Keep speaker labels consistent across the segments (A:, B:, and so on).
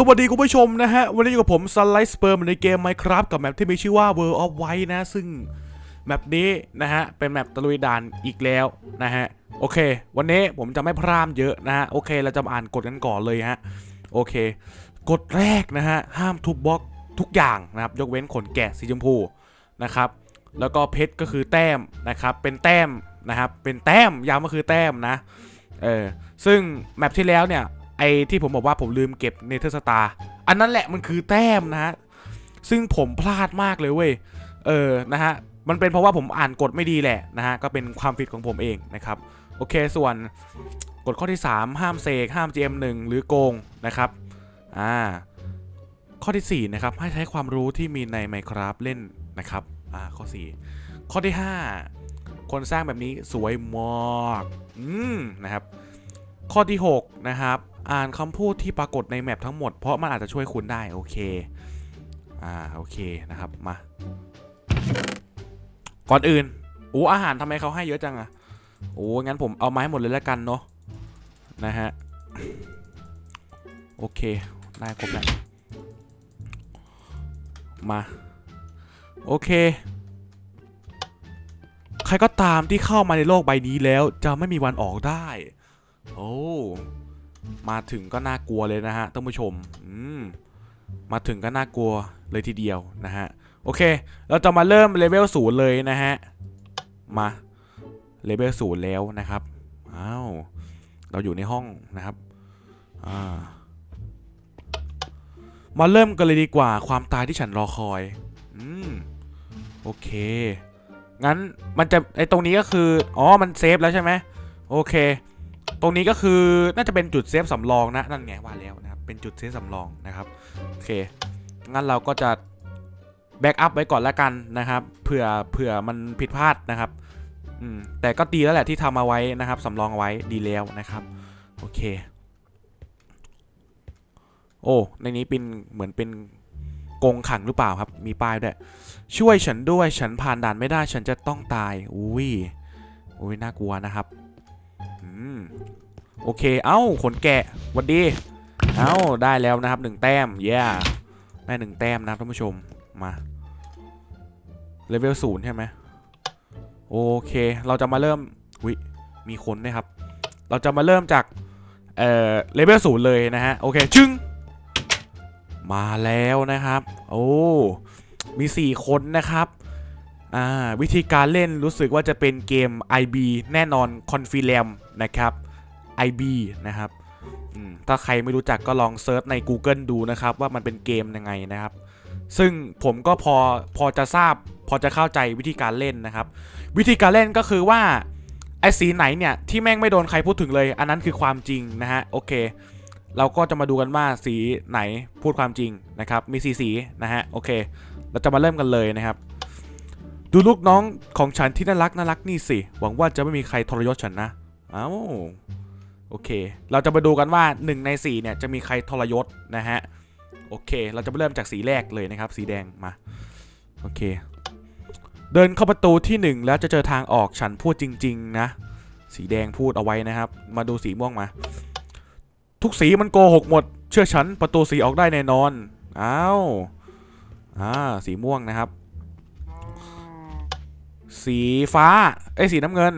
A: สวัสดีคุณผู้ชมนะฮะ วันนี้อยู่กับผมสไลด์สเปิร์มในเกม Minecraft กับแมปที่มีชื่อว่า World of White นะ ซึ่งแมปนี้นะฮะ เป็นแมปตะลุยด่านอีกแล้วนะฮะ โอเค วันนี้ผมจะไม่พร่ำเยอะนะฮะ โอเค เราจะมาอ่านกฎกันก่อนเลยฮะ โอเค กฎแรกนะฮะ ห้ามทุบบล็อกทุกอย่างนะครับ ยกเว้นขนแกะสีชมพูนะครับ แล้วก็เพชรก็คือแต้มนะครับ เป็นแต้มนะครับ เป็นแต้มย้ำก็คือแต้มนะ เออ ซึ่งแมปที่แล้วเนี่ย ไอ้ที่ผมบอกว่าผมลืมเก็บเนเธอร์สตาร์อันนั้นแหละมันคือแต้มนะฮะ ซึ่งผมพลาดมากเลยเว้ย เออ นะฮะ มันเป็นเพราะว่าผมอ่านกฎไม่ดีแหละนะฮะ ก็เป็นความผิดของผมเองนะครับ โอเค ส่วนกฎข้อที่ 3 ห้ามเสก ห้าม GM1 หรือโกงนะครับ อ่า ข้อที่ 4 นะครับ ให้ใช้ความรู้ที่มีใน Minecraft เล่นนะครับ อ่า ข้อ 4 ข้อที่ 5 คนสร้างแบบนี้สวยมาก อืม นะครับ ข้อที่ 6 นะครับ อ่านคำพูดที่ปรากฏในแมปทั้งหมดเพราะมันอาจจะช่วยคุณได้โอเค อ่าโอเคนะครับมา ก่อนอื่นโอ้อาหารทำไมเขาให้เยอะจังอะโอ้งั้นผมเอามาให้หมดเลยแล้วกันเนาะนะฮะโอเคได้ครบแล้วมาโอเค ใครก็ตามที่เข้ามาในโลกใบนี้แล้วจะไม่มีวันออกได้ โอ้ มาถึงก็น่ากลัวเลยนะฮะท่านผู้ชมมมาถึงก็น่ากลัวเลยทีเดียวนะฮะโอเค เราจะมาเริ่มเลเวลศูนย์เลยนะฮะ มาเลเวลศูนย์แล้วนะครับ อ้าว เราอยู่ในห้องนะครับ อ่า มาเริ่มกันเลยดีกว่าความตายที่ฉันรอคอย อืม โอเค งั้นมันจะไอตรงนี้ก็คือ อ๋อ มันเซฟแล้วใช่ไหม โอเค ตรงนี้ก็คือน่าจะเป็นจุดเซฟสำรองนะนั่นไงว่าแล้วนะครับเป็นจุดเซฟสำรองนะครับโอเคงั้นเราก็จะแบ็กอัพไว้ก่อนละกันนะครับเผื่อเผื่อมันผิดพลาดนะครับอืมแต่ก็ดีแล้วแหละที่ทำเอาไว้นะครับสำรองไว้ดีแล้วนะครับโอเค โอ้ในนี้เป็นเหมือนเป็นกงขังหรือเปล่าครับ มีป้ายด้วย ช่วยฉันด้วย ฉันผ่านด่านไม่ได้ ฉันจะต้องตาย อุ้ย อุ้ย น่ากลัวนะครับ โอเค เอ้า ขนแกะหวันดี เอ้า ได้แล้วนะครับหนึ่งแต้ม เย้ได้หนึ่งแต้มนะครับท่านผู้ชม มา เลเวลศูนย์ใช่ไหม โอเค เราจะมาเริ่มวิมีคนด้วยครับ เราจะมาเริ่มจาก เอ่อ เลเวลศูนย์เลยนะฮะ โอเค ชึ้ง มาแล้วนะครับ โอ้ มี4คนนะครับ อ่าวิธีการเล่นรู้สึกว่าจะเป็นเกม IB แน่นอน c o n f i r m นะครับ IB นะครับถ้าใครไม่รู้จักก็ลองเซิร์ชใน Google ดูนะครับ ว่ามันเป็นเกมยังไงนะครับ ซึ่งผมก็พอพอจะทราบ พอจะเข้าใจวิธีการเล่นนะครับ วิธีการเล่นก็คือว่าไอ้สีไหนเนี่ยที่แม่งไม่โดนใครพูดถึงเลย อันนั้นคือความจริงนะฮะโอเค เราก็จะมาดูกันว่าสีไหนพูดความจริงนะครับ มีสีสีนะฮะโอเค เราจะมาเริ่มกันเลยนะครับ ดูลูกน้องของฉันที่น่ารักน่ารักนี่สิ หวังว่าจะไม่มีใครทรยศฉันนะ เอ้าโอเค เราจะมาดูกันว่า 1 ใน 4 เนี่ย จะมีใครทรยศนะฮะ โอเค เราจะเริ่มจากสีแรกเลยนะครับ สีแดงมา โอเค เดินเข้าประตูที่ 1 แล้วจะเจอทางออกฉันพูดจริง ๆ นะ สีแดงพูดเอาไว้นะครับ มาดูสีม่วงมา ทุกสีมันโกหกหมด เชื่อฉันประตูสีออกได้แน่นอนอ้าวอ่า สีม่วงนะครับ สีฟ้าไอ้สีน้ำเงิน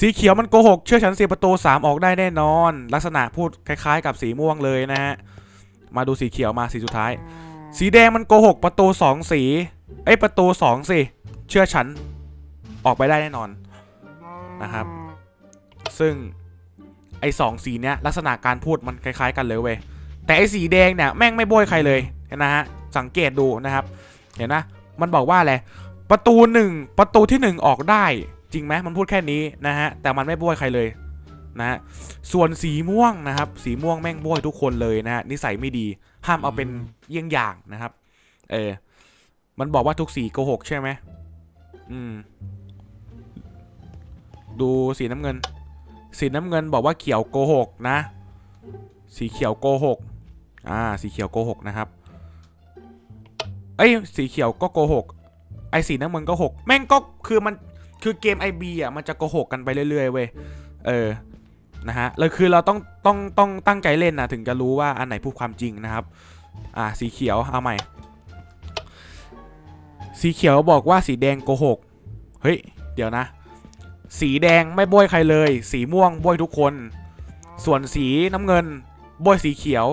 A: สีเขียวมันโกหก เชื่อฉันสีประตู 3 ออกได้แน่นอน ลักษณะพูดคล้ายๆ กับสีม่วงเลยนะฮะ มาดูสีเขียวมาสีสุดท้าย สีแดงมันโกหกประตู 2 สีไอ้ประตู 2 สิ เชื่อฉันออกไปได้แน่นอนนะครับ ซึ่งไอ้สองสีเนี้ยลักษณะการพูดมันคล้าย ๆ กันเลยเว้ยแต่ไอ้สีแดงเนี่ยแม่งไม่โบยใครเลยเห็นนะฮะสังเกตดูนะครับ เห็นนะมันบอกว่าอะไร ประตูหนึ่งประตูที่หนึ่งออกได้ จริงไหมมันพูดแค่นี้นะฮะ แต่มันไม่โบยใครเลยนะฮะ ส่วนสีม่วงนะครับ สีม่วงแม่งโบยทุกคนเลยนะฮะ นิสัยไม่ดี ห้ามเอาเป็นเยี่ยงอย่างนะครับ เออ มันบอกว่าทุกสีโกหกใช่ไหมอืม ดูสีน้ำเงิน สีน้ำเงินบอกว่าเขียวโกหกนะ สีเขียวโกหก อ่า สีเขียวโกหกนะครับ เอ้ย สีเขียวก็โกหก ไอสีน้ำเงินก็หกแม่งก็คือมันคือเกม IB อะมันจะโกหกกันไปเรื่อยๆเว้ยเออนะฮะแล้วคือเราต้องต้องต้องตั้งใจเล่นนะถึงจะรู้ว่าอันไหนพูดความจริงนะครับอ่าสีเขียวเอาใหม่ สีเขียวบอกว่าสีแดงโกหกเฮ้ยเดี๋ยวนะ สีแดงไม่โบยใครเลย สีม่วงโบยทุกคน ส่วนสีน้ำเงินโบยสีเขียว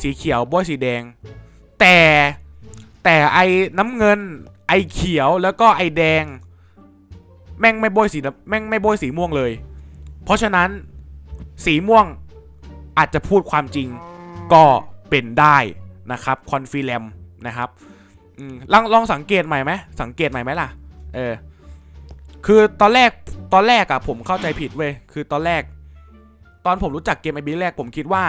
A: สีเขียวโบยสีแดง แต่แต่ไอ้น้ำเงิน ไอเขียวแล้วก็ไอแดง แม่งไม่โบยสีแม่งไม่โบยสีม่วงเลย เพราะฉะนั้นสีม่วงอาจจะพูดความจริงก็เป็นได้นะครับคอนฟิแลมนะครับลองลองสังเกตใหม่ไหมสังเกตใหม่ไหมล่ะเออคือตอนแรกตอนแรกอะผมเข้าใจผิดเว้ยคือตอนแรก ตอนผมรู้จักเกมไอบีแรกผมคิดว่า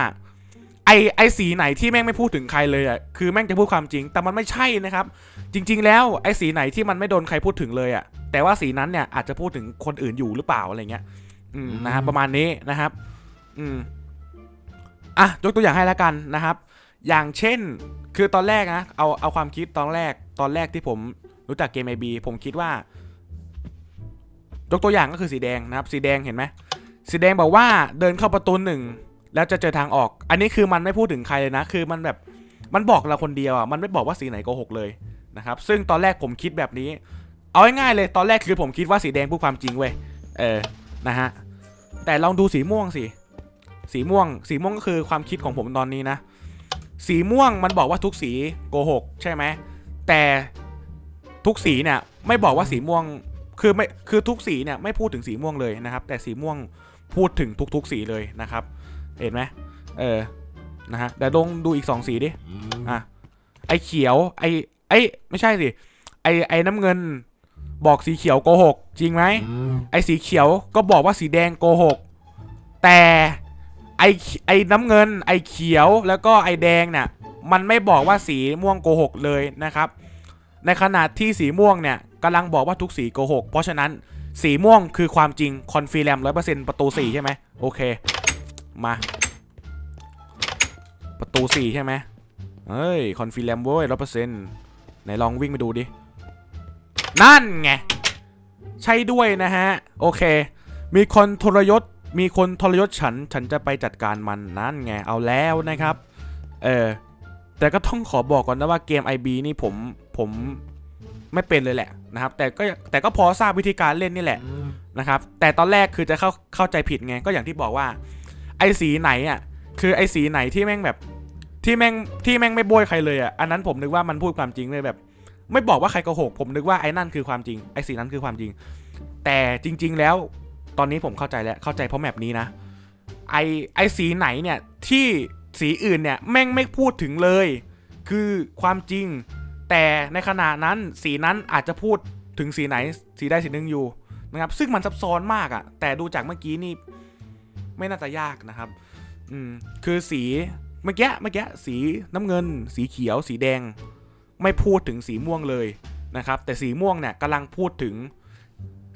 A: ไอไอสีไหนที่แม่งไม่พูดถึงใครเลยอะคือแม่งจะพูดความจริงแต่มันไม่ใช่นะครับ จริง ๆ แล้วไอสีไหนที่มันไม่โดนใครพูดถึงเลยอะแต่ว่าสีนั้นเนี่ยอาจจะพูดถึงคนอื่นอยู่หรือเปล่าอะไรเงี้ย อืมนะครับประมาณนี้นะครับ อืมอะยกตัวอย่างให้แล้วกันนะครับ อย่างเช่น คือตอนแรกนะเอาเอาความคิดตอนแรก ตอนแรกที่ผมรู้จักเกมไอบีผมคิดว่า ยกตัวอย่างก็คือสีแดงนะครับ สีแดงเห็นไหมสีแดงบอกว่าเดินเข้าประตูหนึ่ง แล้วจะเจอทางออก อันนี้คือมันไม่พูดถึงใครเลยนะ คือมันแบบมันบอกเราคนเดียวอะมันไม่บอกว่าสีไหนโกหกเลยนะครับซึ่งตอนแรกผมคิดแบบนี้ เอาง่ายๆเลยตอนแรกคือผมคิดว่าสีแดงพูดความจริงเว้ยเออนะฮะแต่ลองดูสีม่วงสิสีม่วง สีม่วงก็คือความคิดของผมตอนนี้นะ สีม่วงมันบอกว่าทุกสีโกหกใช่ไหมแต่ทุกสีเนี่ยไม่บอกว่าสีม่วงคือไม่คือทุกสีเนี่ยไม่พูดถึงสีม่วงเลยนะครับ แต่สีม่วงพูดถึงทุกๆสีเลยนะครับ เห็นไหมเออนะฮะเดี๋ยวลองดูอีกสองสีดิอะไอเขียวไอไอไม่ใช่สิไอไอน้ำเงิน บอกสีเขียวโกหก จริงไหมไอ้สีเขียวก็บอกว่าสีแดงโกหก แต่ไอ้ไอ้น้ำเงิน ไอ้เขียวแล้วก็ไอ้แดงเนี่ย มันไม่บอกว่าสีม่วงโกหกเลยนะครับ ในขณะที่สีม่วงเนี่ยกำลังบอกว่าทุกสีโกหก เพราะฉะนั้นสีม่วงคือความจริงคอนฟิแลมร้อยเปอร์เซ็นต์ประตูสี่ใช่ไหมโอเค มา ประตูสี่ใช่ไหมเฮ้ย คอนฟิแลมเว้ยร้อยเปอร์เซ็นต์ไหนลองวิ่งไปดูดิ นั่นไง ใช่ด้วยนะฮะ โอเค มีคนทรยศ มีคนทรยศฉัน ฉันจะไปจัดการมัน นั่นไง เอาแล้วนะครับ เออ แต่ก็ต้องขอบอกก่อนนะว่าเกม IB นี่ผม ผมไม่เป็นเลยแหละนะครับ แต่ก็ แต่ก็พอทราบวิธีการเล่นนี่แหละนะครับ แต่ตอนแรกคือจะเข้า เข้าใจผิดไง ก็อย่างที่บอกว่า ไอสีไหนอะคือไอสีไหนที่แม่งแบบที่แม่งที่แม่งไม่โบยใครเลยอะอันนั้นผมนึกว่ามันพูดความจริงเลยแบบ ไม่บอกว่าใครโกหกผมนึกว่าไอ้นั่นคือความจริงไอ้สีนั้นคือความจริง แต่จริง ๆ แล้วตอนนี้ผมเข้าใจแล้วเข้าใจเพราะแมปนี้นะไอไอสีไหนเนี่ยที่สีอื่นเนี่ยแม่งไม่พูดถึงเลย คือความจริง แต่ในขณะนั้นสีนั้นอาจจะพูดถึงสีไหนสีได้สีหนึ่งอยู่นะครับซึ่งมันซับซ้อนมากอะ่ะแต่ดูจากเมื่อกี้นี่ ไม่น่าจะยากนะครับอืมคือสีเมื่อกี้เมื่อกี้สีน้ำเงิน สีเขียว สีแดง ไม่พูดถึงสีม่วงเลยนะครับ แต่สีม่วงเนี่ยกำลังพูดถึง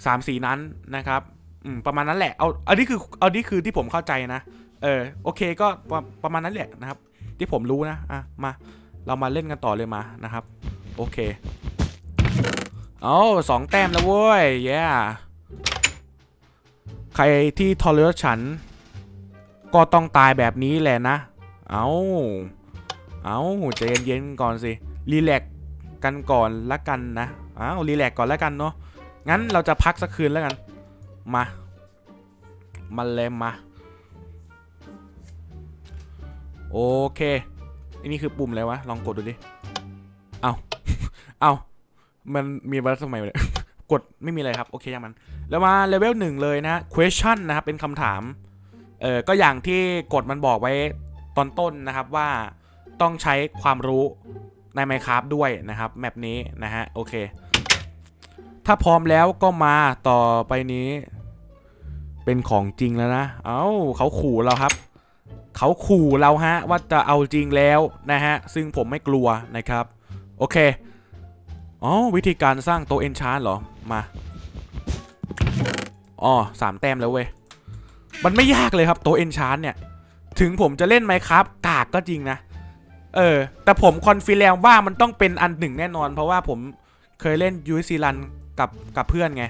A: สามสีนั้นนะครับอืมประมาณนั้นแหละ เอา อันนี้คือ อันนี้คือที่ผมเข้าใจนะ เออ โอเค ก็ประประมาณนั้นแหละนะครับ ที่ผมรู้นะ อะ มา เรามาเล่นกันต่อเลยมานะครับ โอเค เอาสองแต้มแล้วเว้ย แย่ใครที่ทอรยศฉัน ก็ต้องตายแบบนี้แหละนะ เอาเอาใจเย็นๆก่อนสิ รีแลกกันก่อนละกันนะอ้าวรีแลกก่อนละกันเนาะ งั้นเราจะพักสักคืนแล้วกัน มา มาเลยมา โอเคอันนี้คือปุ่มอะไรวะ ลองกดดูดิ เอาเอามันมีวัตสมัยเลยกดไม่มีอะไรครับ โอเคยังมัน แล้วมาเลเวลหนึ่งเลยนะ question นะครับ เป็นคำถาม เออก็อย่างที่กฎมันบอกไว้ตอนต้นนะครับว่าต้องใช้ความรู้ใน Minecraft ด้วยนะครับแมปนี้นะฮะโอเค ถ้าพร้อมแล้วก็มาต่อไปนี้ เป็นของจริงแล้วนะ เอา้าเขาขู่เราครับ เขาขู่เราฮะว่าจะเอาจริงแล้วนะฮะ ซึ่งผมไม่กลัวนะครับ โอเคอ๋อวิธีการสร้างโตเอนชานเหรอ มาอ๋อสามแต้มแล้วเว้ย มันไม่ยากเลยครับโตเอนชานเนี่ย ถึงผมจะเล่นไหมครับกากก็จริงนะ เออ แต่ผมคอนฟิแลมว่ามันต้องเป็นอันหนึ่งแน่นอน เพราะว่าผมเคยเล่นยูซีรันกับกับเพื่อนไง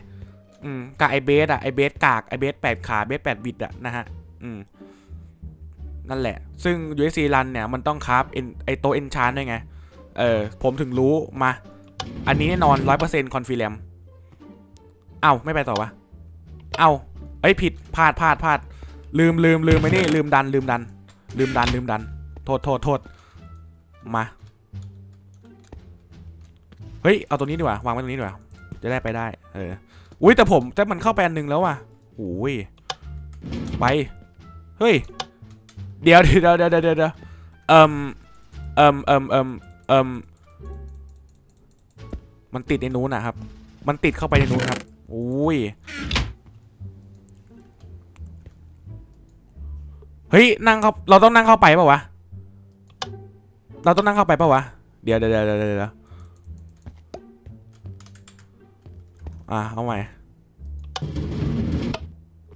A: อืมกับไอเบสอะไอเบสกากไอเบสแปดขาเบสแปดบิตอะนะฮะ อืม นั่นแหละ ซึ่ง USC Run เนี่ยมันต้องคราฟเอ็นไอโตเอนชานด้วยไง เออ ผมถึงรู้มา อันนี้แน่นอน100%คอนฟิเลมเอ้าไม่ไปต่อวะ เอ้า เอ้ยผิดพลาดพลาดพลาดลืมลืมลืมไปนี่ลืมดันลืมดัน ลืมดันลืมดัน โทษโทษโทษมาเฮ้ยเอาตัวนี้ดีกว่าวางไว้ตรงนี้ดีกว่าจะได้ไปได้เอออุ้ยแต่ผมแต่มันเข้าไปอันหนึ่งแล้วว่ะโอ้ยไปเฮ้ยเดี๋ยวเดี๋ยวเดี๋ยวเดี๋ยวเดี๋ยวเอิ่มเอิ่มเอิ่มเอิ่มเอิ่มมันติดในนู้นนะครับ มันติดเข้าไปในนู้นครับโอ้ย เฮ้ยนั่งเข้าเราต้องนั่งเข้าไปปล่าวะ เราต้องนั่งเข้าไปปล่าวะ เดี๋ยวเดี๋ยวเดี๋ยวเดี๋ยวอะเอาใหม่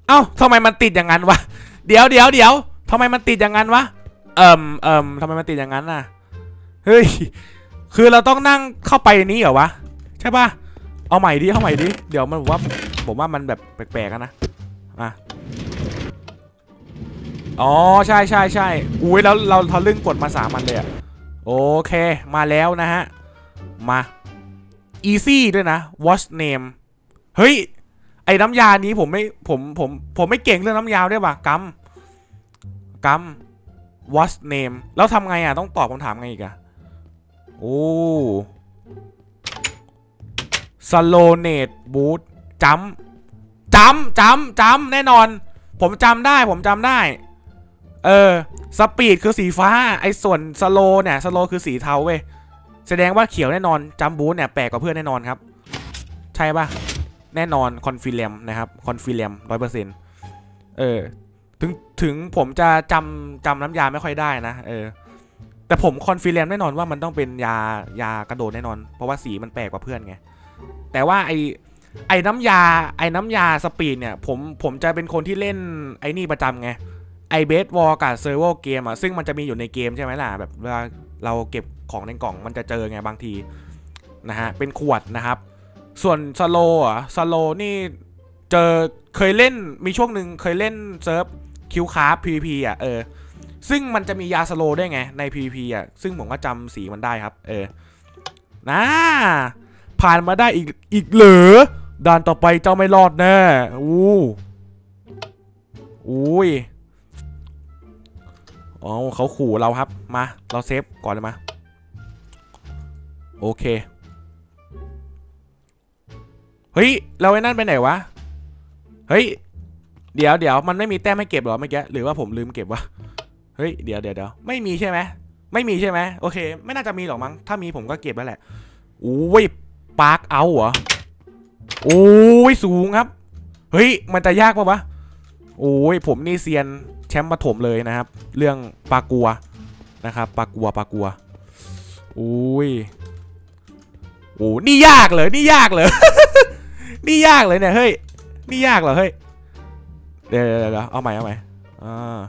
A: เอ้าทำไมมันติดอย่างนั้นวะ เดี๋ยวเดี๋ยวเดี๋ยวทำไมมันติดอย่างนั้นวะ เอิ่มเอิ่มทำไมมันติดอย่างนั้นน่ะ เฮ้ย คือเราต้องนั่งเข้าไปนี้เหรอวะ ใช่ปะเอาใหม่ดิ เอาใหม่ดิ เดี๋ยวมันบอกว่า ผมว่ามันแบบแปลกๆนะ อะ อ๋อใช่ใช่ใช่อุ้ยแล้วเราทะลึ่งกดมาสามมันเลยอะโอเค มาแล้วนะฮะ มา easy ด้วยนะ watch name เฮ้ย ไอ้น้ำยานี้ผมไม่ผมผมผมไม่เก่งเรื่องน้ำยาด้วยว่ะกัมกัม what's name แล้วทำไงอะ ต้องตอบคำถามไงอีกอะ โอ้ salonate boot จำจำจำจำแน่นอน ผมจำได้ผมจำได้ เออสปีดคือสีฟ้าไอ้ส่วนสโลเนี่ยสโลคือสีเทาเว้ยแสดงว่าเขียวแน่นอนจำบูธเนี่ยแปลกกว่าเพื่อนแน่นอนครับ ใช่ปะแน่นอนคอนฟิเลมนะครับคอนฟิเลมร้อยเปอร์เซ็นต์เออถึงถึงผมจะจำจำน้ำยาไม่ค่อยได้นะ เออ แต่ผมคอนฟิเลมแน่นอนว่ามันต้องเป็นยายากระโดดแน่นอน เพราะว่าสีมันแปลกกว่าเพื่อนไงแต่ว่าไอไอ้น้ำยาไอ้น้ำยาสปีดเนี่ยผมผมจะเป็นคนที่เล่นไอ้นี่ประจำไง ไอเบสวอลกับเซอร์ v วเกมอะซึ่งมันจะมีอยู่ในเกมใช่ไหมล่ะแบบเวลาเราเก็บของในกล่องมันจะเจอไงบางทีนะฮะเป็นขวดนะครับ ส่วนสโลอะสโลนี่เจอเคยเล่นมีช่วงหนึ่งเคยเล่นเซิร์ฟคิวคาร์ PVP อะเออซึ่งมันจะมียาสโลได้ไงใน PVP อะ ซึ่งผมก็จำสีมันได้ครับ เออนะผ่านมาได้อีกอีกเหรอด่านต่อไปเจ้าไม่รอดแน่อู้อุ้ย อ๋อเขาขู่เราครับ มา เราเซฟก่อนเลยมา โอเค เฮ้ย เราไอ้นั่นไปไหนวะ เฮ้ย เดี๋ยวเดี๋ยวมันไม่มีแต้มให้เก็บหรอเมื่อกี้ หรือว่าผมลืมเก็บวะ เฮ้ย เดี๋ยวเดี๋ยวเดี๋ยวไม่มีใช่ไหม ไม่มีใช่ไหมโอเค ไม่น่าจะมีหรอกมั้ง ถ้ามีผมก็เก็บแล้วแหละโอ้ย ปาร์คเอาเหรอ โอ้ย สูงครับ เฮ้ย มันจะยากปะวะ โอ้ยผมนี่เซียนแชมป์ปฐมเลยนะครับ เรื่องปากัวนะครับปากัวปากัวโอ้ยโอ้นี่ยากเลยนี่ยากเลยนี่ยากเลยเนี่ยเฮ้ยนี่ยากเหรอเฮ้ยเดี๋ยวเดี๋ยวเดี๋ยวเอาใหม่เอาใหม่อ่า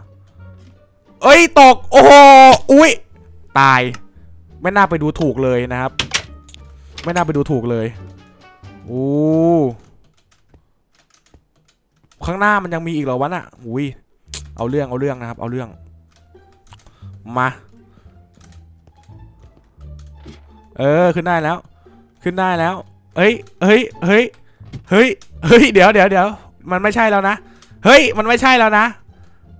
A: เอ้ยตกโอ้โหอุ้ยตายไม่น่าไปดูถูกเลยนะครับ ไม่น่าไปดูถูกเลยโอ้ ข้างหน้ามันยังมีอีกเหรอวะน่ะอุ้ยเอาเรื่องเอาเรื่องนะครับ เอาเรื่อง มา เออขึ้นได้แล้ว ขึ้นได้แล้วเฮ้ยเฮ้ยเฮ้ยเฮ้ยเฮ้ยเดี๋ยวเดี๋ยวเดี๋ยวมันไม่ใช่แล้วนะเฮ้ย มันไม่ใช่แล้วนะ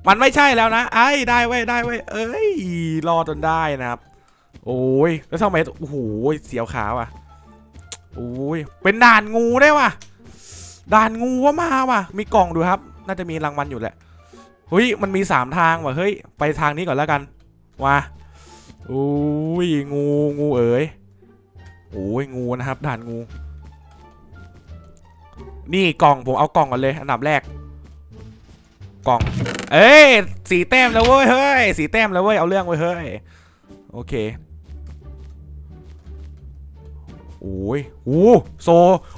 A: มันไม่ใช่แล้วนะไอ้ได้เว้ยได้เว้ยเอ้ยรอจนได้นะครับ โอ้ยแล้วทำไมโอ้โหเสียวขาวอะโอ้ยเป็นด่านงูได้ว่ะ ด่านงูว่ามาว่ะ มีกล่องดูครับ น่าจะมีรางวัลอยู่แหละเฮ้ยมันมีสามทางว่ะเฮ้ยไปทางนี้ก่อนแล้วกันมาโอ้ยงูงูเอ๋ยโอ้ยงูนะครับด่านงู นี่กล่องผมเอากล่องก่อนเลยอันดับแรก กล่อง เอ้ยสีแต้มแล้วเว้ยเฮ้ยสีแต้มแล้วเว้ยเอาเรื่องเว้ยเฮ้ยโอเคโอ้ยโอ้โซ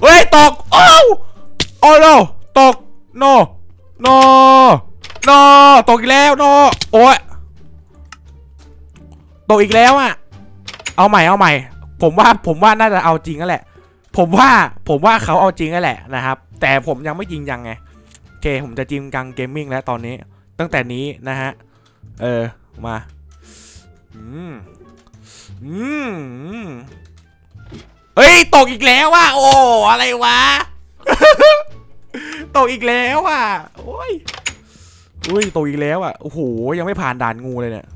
A: เฮ้ยตกโอ้ว โอ้โนตกโนโนโนตกอีกแล้วโนโอ้ยตกอีกแล้วอะ เอาใหม่เอาใหม่ ผมว่าผมว่าน่าจะเอาจริงนั่นแหละ ผมว่าผมว่าเขาเอาจริงนั่นแหละนะครับ แต่ผมยังไม่จริงจังไงโอเคผมจะจริงจังเกมมิ่งแล้วตอนนี้ ตั้งแต่นี้นะฮะ เออมา อืม อืม เฮ้ย ตกอีกแล้วว่ะโอ้ อะไรวะ ตกอีกแล้วอะ โอ้ยอุ้ยตกอีกแล้วอะ โอ้โห ยังไม่ผ่านด่านงูเลยเนี่ย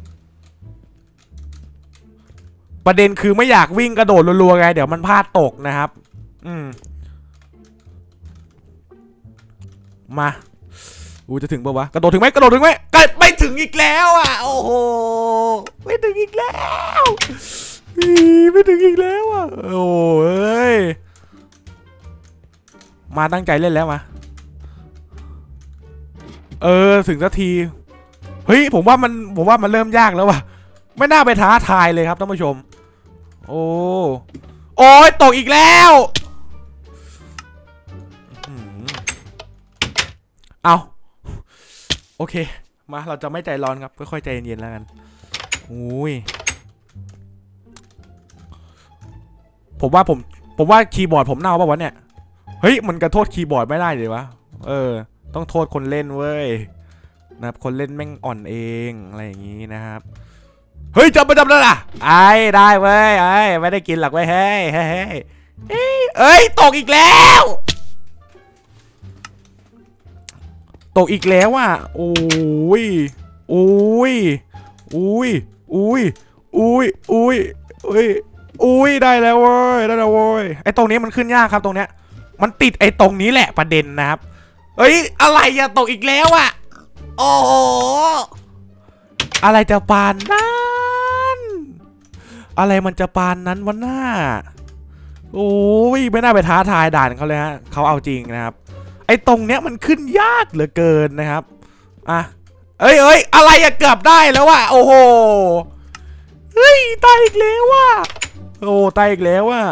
A: ประเด็นคือไม่อยากวิ่งกระโดดรัวๆไง เดี๋ยวมันพลาดตกนะครับ อืม มาอูจะถึงปะวะ กระโดดถึงไหมกระโดดถึงไหมกระไม่ถึงอีกแล้วอะ โอ้โห ไม่ถึงอีกแล้ว ไม่ถึงอีกแล้วอะ โอ้ย มาตั้งใจเล่นแล้วมา เออถึงสักที เฮ้ยผมว่ามันผมว่ามันเริ่มยากแล้วว่ะ ไม่น่าไปท้าทายเลยครับท่านผู้ชม โอ้ โอ้ยตกอีกแล้วเอาโอเค มาเราจะไม่ใจร้อนครับค่อยๆใจเย็นๆแล้วกันอุ้ยผมว่าผม ผมว่าคีย์บอร์ดผมเน่าป่ะวะเนี่ย เฮ้ย มันกระโทษคีย์บอร์ดไม่ได้เลยวะ เออ ต้องโทษคนเล่นเว้ย นะครับ คนเล่นแม่งอ่อนเอง อะไรอย่างงี้นะครับ เฮ้ยจับมาจับแล้วล่ะ ไอ้ได้เว้ย ไอ้ไม่ได้กินหรอกเว้เฮ้ยเฮ้ยเฮ้ยเอ้ยเอ้ย ตกอีกแล้ว ตกอีกแล้วอะ โอ้ย โอ้ย โอ้ย โอ้ย โอ้ย โอ้ย โอ้ย โอ้ย ได้แล้วเว้ย ได้แล้วเว้ย ไอ้ตรงนี้มันขึ้นยากครับตรงเนี้ย มันติดไอ้ตรงนี้แหละประเด็นนะครับเอ้ย อะไรอะตกอีกแล้วอะโอ้โหอะไรจะปานนั้นอะไรมันจะปานนั้นวะหน้า โอ้ยไม่น่าไปท้าทายด่านเขาเลยฮะเขาเอาจริงนะครับ ไอ้ตรงเนี้ยมันขึ้นยากเหลือเกินนะครับอะเอ้ยเอ้ยอะไรอะเกือบได้แล้วว่ะโอ้โหเฮ้ยตายอีกแล้วว่ะโอ้ตายอีกแล้วว่ะ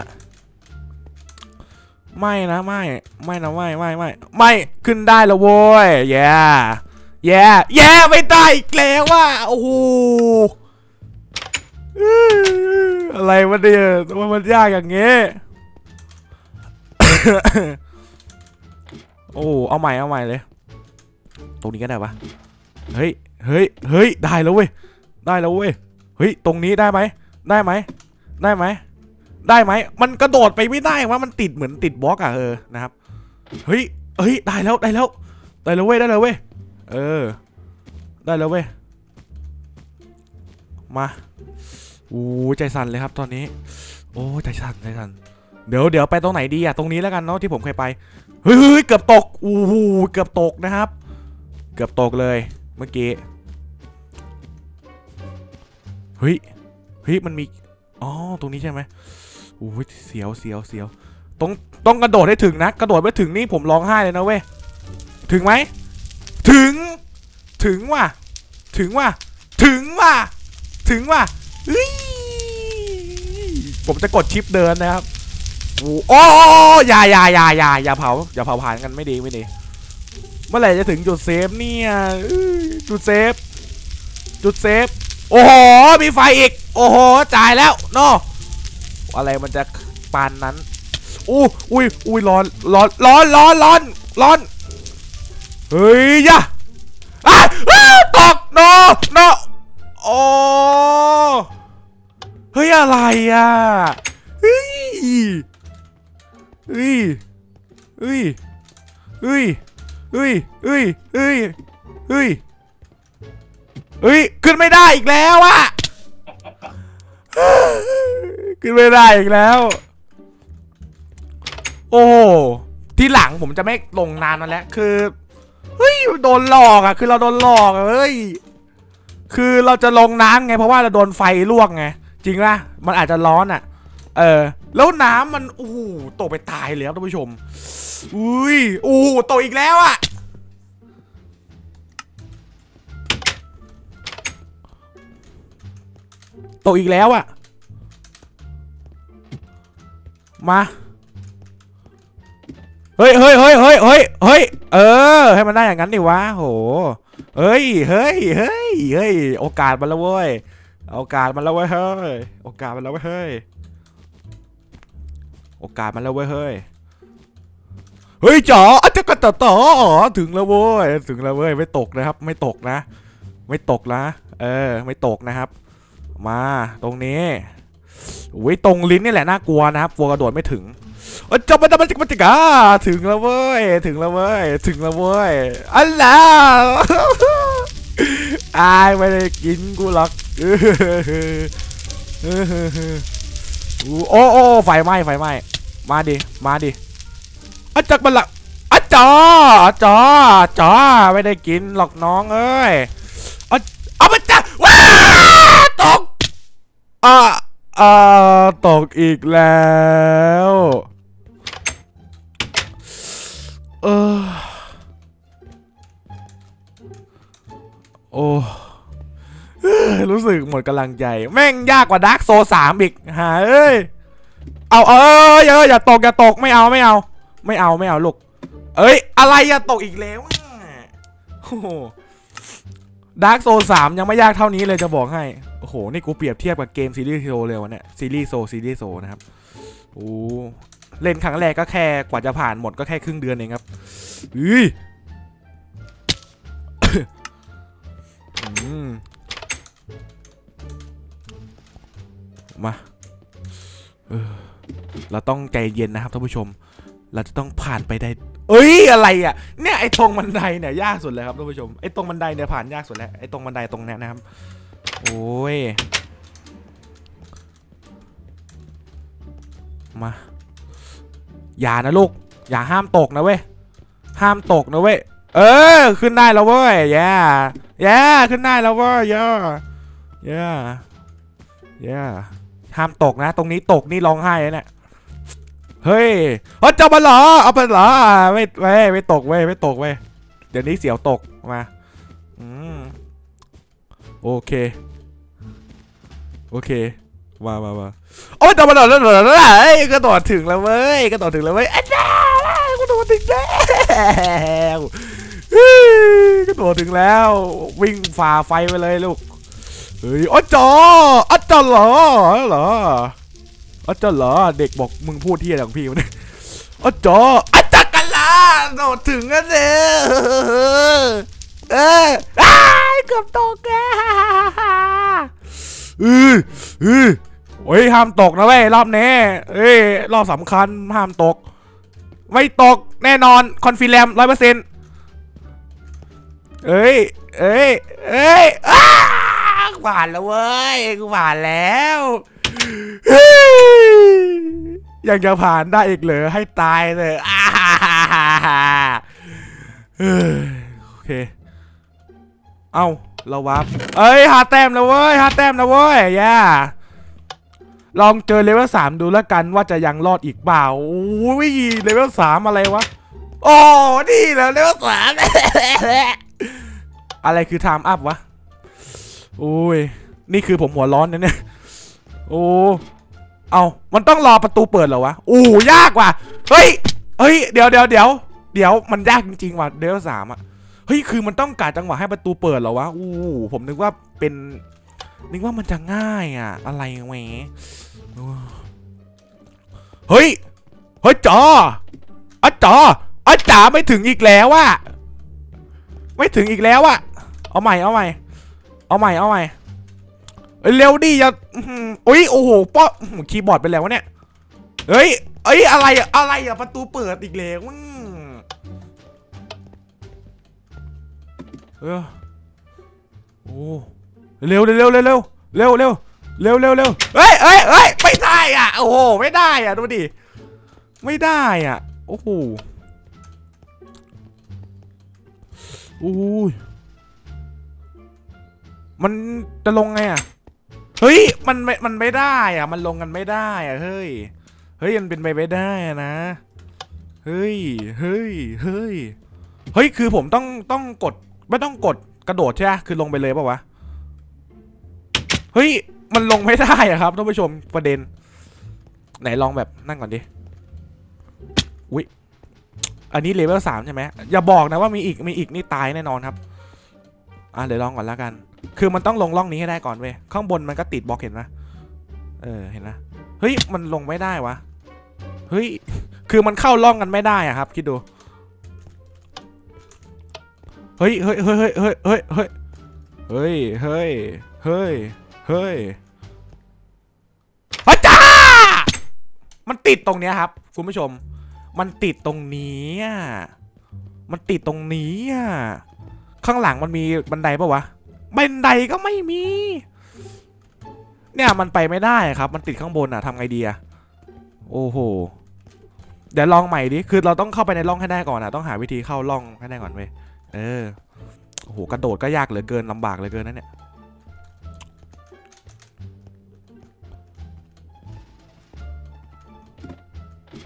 A: ไม่นะ ไม่ไม่นะไม่ไม่ไม่ไม่ขึ้นได้แล้วโว้ยแย่แย่แย่ไม่ได้อีกแล้วว่ะโอ้โหอะไรวะเนี่ยทำไมมันยากอย่างเงี้ยโอ้เอาใหม่เอาใหม่เลย ตรงนี้ก็ได้ปะเฮ้ยเฮ้ยเฮ้ยได้แล้วเว้ยได้แล้วเว้ยเฮ้ยตรงนี้ได้ไหมได้ไหมได้ไหม ได้ไหมมันกระโดดไปไม่ได้ว่ามันติดเหมือนติดบล็อกอะเออนะครับเฮ้ยเฮ้ยได้แล้วได้แล้วได้แล้วเว้ยได้แล้วเว้ยเออ ได้แล้วเว้ยมาโอ้ใจสั่นเลยครับตอนนี้ โอ้ใจสั่นใจสั่นเดี๋ยวเดี๋ยวไปตรงไหนดีอะตรงนี้แล้วกันเนาะที่ผมเคยไปเฮ้ยเเกือบตกโอ้โหเกือบตกนะครับ เกือบตกเลยเมื่อกี้เฮ้ยเฮ้ยมันมีอ๋อตรงนี้ใช่ไหม อ้ยเสียวเสียวเสียวต้องต้องกระโดดให้ถึงนะ กระโดดไม่ถึงนี่ผมร้องไห้เลยนะเว้ย ถึงไหม ถึง ถึงว่ะ ถึงว่ะ ถึงว่ะ ถึงว่ะผมจะกดชิปเดินนะครับโอ้อย่าอย่าอย่าอย่าอย่าเผา อย่าเผาผ่านกันไม่ดีไม่ดี เมื่อไหร่จะถึงจุดเซฟเนี่ยจุดเซฟ จุดเซฟ โอ้โห มีไฟอีก โอ้โห จ่ายแล้วโนาะ อะไรมันจะปานนั้นอู้อุ้ยอุ้ยร้อนร้อนร้อนร้อนร้อนร้อนเฮ้ยย่ะอะตกโนโนโอ้เฮ้ยอะไรอะเฮ้ยเฮ้ยเฮ้ยเฮ้ยเฮ้ยเฮ้ยเฮ้ยเฮ้ยเฮ้ยขึ้นไม่ได้อีกแล้วอะ ขึ้นไม่ได้อีกแล้ว โอ้ที่หลังผมจะไม่ลงนานมาแหล้วคือเฮ้ยโดนหลอกอะคือเราโดนหลอกเฮ้ยคือเราจะลงน้ำไง เพราะว่าเราโดนไฟลวกไงจริงป่ะมันอาจจะร้อนอะเออ แล้วน้ำมันโอ้โหตกไปตายเลยครับท่านผู้ชม อุ้ยโอ้โหตกอีกแล้วอะตกอีกแล้วอะ มา เฮ้ยเฮ้ยเฮ้ยเฮ้ยเฮ้ยเฮ้ยเออ ให้มันได้อย่างนั้นดิวะโห เฮ้ย เฮ้ย เฮ้ย เฮ้ย โอกาสมันแล้วเว้ย โอกาสมันแล้วเว้ย เฮ้ย โอกาสมันแล้วเว้ย เฮ้ย โอกาสมันแล้วเว้ย เฮ้ย เฮ้ยจ๋ออาจจะกระต่อต่อถึงแล้วเว้ย ถึงแล้วเว้ย ไม่ตกนะครับ ไม่ตกนะ ไม่ตกนะ เออ ไม่ตกนะครับ มา ตรงนี้ อุ้ยตรงลิ้นนี่แหละน่ากลัวนะครับกลัวกระโดดไม่ถึงเออจบมันจบมันจับมันจับอ่าถึงแล้วเว้ยถึงแล้วเว้ยถึงแล้วเว้ยอัลลาอายไม่ได้กินกูหรอกโอ้โอ้ไฟไหม้ไฟไหม้มาดิมาดิอะจักมันละอะจออะจอจอไม่ได้กินหรอกน้องเอ้ยอะเอามันจะว้าตกอ่า อาตกอีกแล้ว เออโอ้รู้สึกหมดกำลังใจ แม่งยากกว่าดาร์กโซสามอีกหาเอ้ย เอาเอออย่าอย่าตกอย่าตกไม่เอาไม่เอา ไม่เอาไม่เอาลูก เอ้ย อะไรอย่าตกอีกแล้วโอ้ ดาร์กโซสามยังไม่ยากเท่านี้เลยจะบอกให้ โอ้โห นี่กูเปรียบเทียบกับเกมซีรีส์โซเลยวะเนี่ย ซีรีส์โซซีรีส์โซนะครับ โอ้เล่นครั้งแรกก็แค่กว่าจะผ่านหมดก็แค่ครึ่งเดือนเองครับอุ้ยอืมมาเออเราต้องใจเย็นนะครับท่านผู้ชม เราจะต้องผ่านไปได้ เอ้ยอะไรอะเนี่ยไอ้ตรงบันไดเนี่ยยากสุดเลยครับท่านผู้ชมไอ้ตรงบันไดเนี่ยผ่านยากสุดแล้วไอ้ตรงบันไดตรงนี้นะครับโอ้ยมาอย่านะลูกอย่าห้ามตกนะเว้ยห้ามตกนะเว้ยเออขึ้นได้แล้วเว้ยแย่แย่ขึ้นได้แล้วเว้ยแย่แย่แย่ห้ามตกนะ ตรงนี้ตกนี่ร้องไห้เลยเนี่ย เฮ้ยเฮ้ยจะมาเหรอเอาไปหรอไม่ไม่ไม่ตกเว้ยไม่ตกเว้ยเดี๋ยวนี้เสียวตกมาอืมโอเค โอเคมามามาโอ้ยจะมาเหรอแล้วหรอแล้วเฮ้กระโดดถึงแล้วเว้ยกระโดดถึงแล้วเว้ยไอ้จ้ากระโดดถึงแล้วกระโดดถึงแล้ว วิ่งฝ่าไฟไปเลยลูกเฮ้ยอ๋อจออ๋อจอเหรอเหรอ อ๋อจอเหรอเด็กบอกมึงพูดที่อะไรของพี่วะเนี่ยอ๋อจออ๋อจักรลาโดดถึงกันเลยเอออ้ายเกือบตกแกเออเออโอ้ยห้ามตกนะเว้ยรอบนี้เอ้ยรอบสำคัญห้ามตก ไม่ตกแน่นอนคอนฟิแลมร้อยเปอร์เซ็นต์เอ้ยเอ้ยเอ้ยอ้าผ่านแล้วเว้ยกูผ่านแล้ว ยังจะผ่านได้อีกเหรอให้ตายเลยโอเค เอ้าเราวับเอ้ยหาแต้มแล้วเว้ยหาแต้มแล้วเว้ยย่าลองเจอเลเวลสามดูแล้วกันว่าจะยังรอดอีกเปล่าโอ้ยเลเวลสามอะไรวะโอ้นี่เหรอเลเวลสามอะไรคือไทม์อัพวะโอ้ยนี่คือผมหัวร้อนนะเนี่ย โอ้เอามันต้องรอประตูเปิดเหรอวะอู้ยากว่ะเฮ้ยเฮ้ยเดี๋ยวเดี๋ยวเดี๋ยวเดี๋ยวมันยากจริงๆว่ะเดลสามอะเฮ้ยคือมันต้องการจังหวะให้ประตูเปิดเหรอวะอู้ผมนึกว่าเป็นนึกว่ามันจะง่ายอะ อะไรแหมโอ้เฮ้ยเฮ้ยจออะจออะจ๋าไม่ถึงอีกแล้วว่ะไม่ถึงอีกแล้วว่ะเอาใหม่เอาใหม่เอาใหม่เอาใหม่ เร็วดิอย่าอุ้ยโอ้โหป้อคีย์บอร์ดไปแล้ววะเนี่ยเฮ้ยเอ้ยอะไรอะอะไรอะประตูเปิดอีกแล้วอืมเออโอ้เร็วเร็วเร็วเร็วเร็วเร็วเร็วเร็วเร็วเร็วเฮ้ยเฮ้ยเฮ้ยไม่ได้อะโอ้โหไม่ได้อะดูดิไม่ได้อะโอ้โหโอ้ยมันจะลงไงอะ เฮ้ยมันไม่มันไม่ได้อะ มันลงกันไม่ได้อะเฮ้ยเฮ้ยมันเป็นไปไม่ได้นะเฮ้ยเฮ้ยเฮ้ยเฮ้ยคือผมต้องต้องกดไม่ต้องกดกระโดดใช่ไหมคือลงไปเลยป่าวะเฮ้ยมันลงไม่ได้อะครับท่านผู้ชมประเด็น ไหนลองแบบนั่งก่อนดิอุ้ยอันนี้เลเวลสามใช่ไหมอย่าบอกนะว่ามีอีกมีอีกนี่ตายแน่นอนครับ อะเดี๋ยวลองก่อนแล้วกัน คือมันต้องลงร่องนี้ให้ได้ก่อนเว้ยข้างบนมันก็ติดบล็อกเห็นไหมเออเห็นนะเฮ้ยมันลงไม่ได้วะเฮ้ยคือมันเข้าร่องกันไม่ได้อะครับ คิดดูเฮ้ยเฮ้ยเฮ้ยเฮ้ยเฮ้ยเฮ้ยเฮ้ยเฮ้ยเฮ้ยเฮ้ยอาจ้ามันติดตรงเนี้ยครับคุณผู้ชม มันติดตรงนี้อะมันติดตรงนี้อะข้างหลังมันมีบันไดปะวะ บันไดก็ไม่มี เนี่ยมันไปไม่ได้ครับ มันติดข้างบนอะทำไงดีอะโอ้โห เดี๋ยวลองใหม่ดิ คือเราต้องเข้าไปในร่องให้ได้ก่อนอะต้องหาวิธีเข้าร่องให้ได้ก่อนเว้ย เออ โอ้โห กระโดดก็ยากเหลือเกินลำบากเหลือเกินนะเนี่ย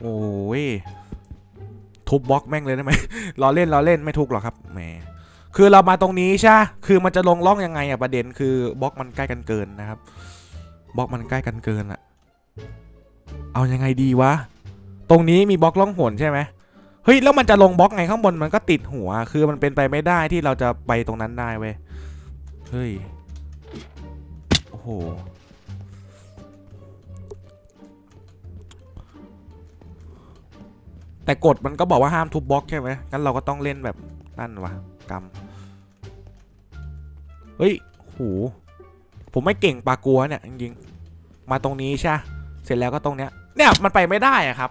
A: โอ้ย ทุบบล็อกแม่งเลยได้ไหมล้อเล่นล้อเล่นไม่ทุกหรอกครับ แหม คือเรามาตรงนี้ใช่คือมันจะลงร่องยังไงอะประเด็นคือบล็อกมันใกล้กันเกินนะครับบล็อกมันใกล้กันเกินอะเอายังไงดีวะ ตรงนี้มีบล็อกล่องหนใช่ไหมเฮ้ยแล้วมันจะลงบล็อกไงข้างบนมันก็ติดหัว คือมันเป็นไปไม่ได้ที่เราจะไปตรงนั้นได้เว้ย เฮ้ย โอ้โห แต่กฎมันก็บอกว่าห้ามทุบบล็อกใช่ไหมงั้นเราก็ต้องเล่นแบบนั่นวะ กรรม เฮ้ยโหผมไม่เก่งปลากัวเนี่ยจริงๆ มาตรงนี้ใช่ เสร็จแล้วก็ตรงเนี้ย เนี่ยมันไปไม่ได้อะครับ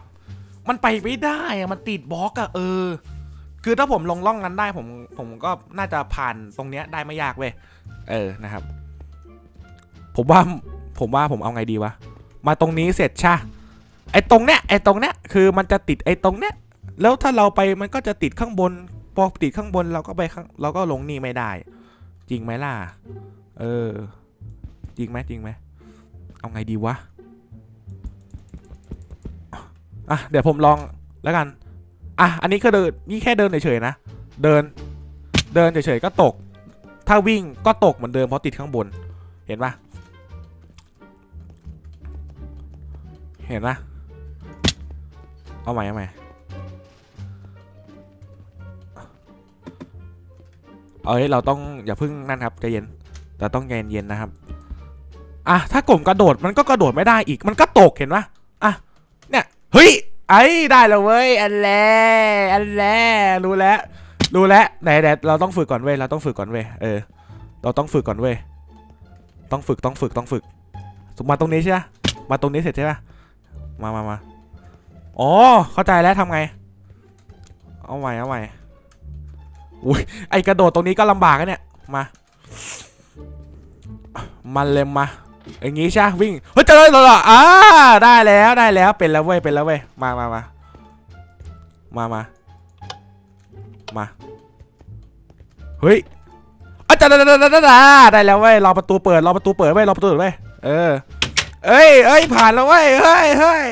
A: มันไปไม่ได้อะมันติดบล็อกอะเออ คือถ้าผมลงล่องนั้นได้ผมผมก็น่าจะผ่านตรงเนี้ยได้ไม่ยากเว้ย เออนะครับ ผมว่าผมว่าผมเอาไงดีวะ มาตรงนี้เสร็จใช่ไอ้ตรงเนี้ยไอ้ตรงเนี้ยคือมันจะติดไอ้ตรงเนี้ยแล้วถ้าเราไปมันก็จะติดข้างบน พอติดข้างบนเราก็ไปข้างเราก็ลงนี่ไม่ได้ จริงไหมล่ะ เออ จริงไหมจริงไหมเอาไงดีวะอะเดี๋ยวผมลองแล้วกันอะอันนี้ก็เดินนี่แค่เดินเฉยๆนะเดิน เดินเฉยๆก็ตก ถ้าวิ่งก็ตกเหมือนเดิมเพราะติดข้างบน เห็นปะเห็นปะเอาใหม่เอาใหม่ เอ้ยเราต้องอย่าเพึ่งนั่นครับใจเย็นเราต้องใจเย็นนะครับอะถ้ากลุ่มกระโดดมันก็กระโดดไม่ได้อีกมันก็ตกเห็นปะอะเนี่ยเฮ้ยไอ้ได้แล้วเว้ยอันแรกอันแรกรู้แล้วรู้แล้วไหนไหนเราต้องฝึกก่อนเว้ยเราต้องฝึกก่อนเว้ยเออ เราต้องฝึกก่อนเว้ยต้องฝึกต้องฝึกต้องฝึกมาตรงนี้ใช่ไหมมาตรงนี้เสร็จใช่ไหมมามามาอ๋อเข้าใจแล้วทำไง เอาใหม่เอาใหม่ อุ้ยไอกระโดดตรงนี้ก็ลำบากอะเนี่ย มา มันเลยมาอย่างงี้ใช่วิ่ง เฮ้ยเจอเลยเหรออ่าได้แล้วได้แล้วเป็นแล้วเว้ยเป็นแล้วเว้ยมามามามามามาเฮ้ยอาจารย์ได้แล้วเว้ยรอประตูเปิดรอประตูเปิดเว้ยรอประตูเปิดเว้ยเออเอ้ยเอ้ยผ่านแล้วเว้ยเฮ้ยเฮ้ย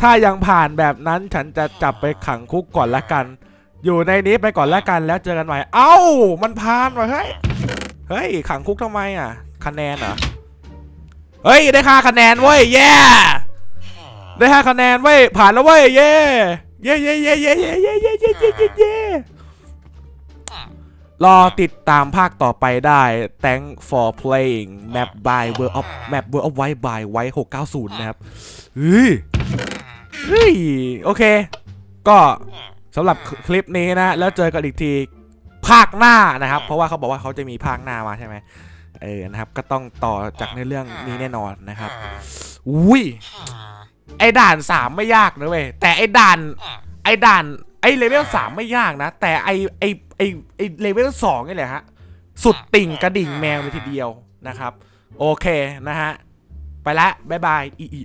A: ถ้ายังผ่านแบบนั้นฉันจะจับไปขังคุกก่อนละกัน อยู่ในนี้ไปก่อนและกันแล้วเจอกันใหม่ เอ้า มันผ่านว่ะเฮ้ย เฮ้ย ขังคุกทำไมอะ คะแนนเหรอ เฮ้ย ได้ค่าคะแนนเว้ย เย้ได้ค่าคะแนนเว้ย ผ่านแล้วเว้ย เย้เย้เย้เย้เย้เย้เย้เย้เย้เย้เย้เย้รอติดตามภาคต่อไปได้ Thank for playing Map by World of Map World of White by White 690 นะครับเฮ้ยเฮ้ย โอเค ก็ สำหรับคลิปนี้นะ แล้วเจอกันอีกทีภาคหน้านะครับ เพราะว่าเขาบอกว่าเขาจะมีภาคหน้ามาใช่ไหมเออนะครับ ก็ต้องต่อจากในเรื่องนี้แน่นอนนะครับ อุ้ยไอ้ด่านสามไม่ยากนะเว้ยแต่ไอ้ด่าน ไอ้ด่านไอ้เลเวลสามไม่ยากนะ แต่ไอ้ไอ้ไอ้ไอ้เลเวลสองนี่แหละฮะสุดติ่งกระดิ่งแมวเลยทีเดียวนะครับ โอเคนะฮะ ไปละ บ๊ายบาย อีอี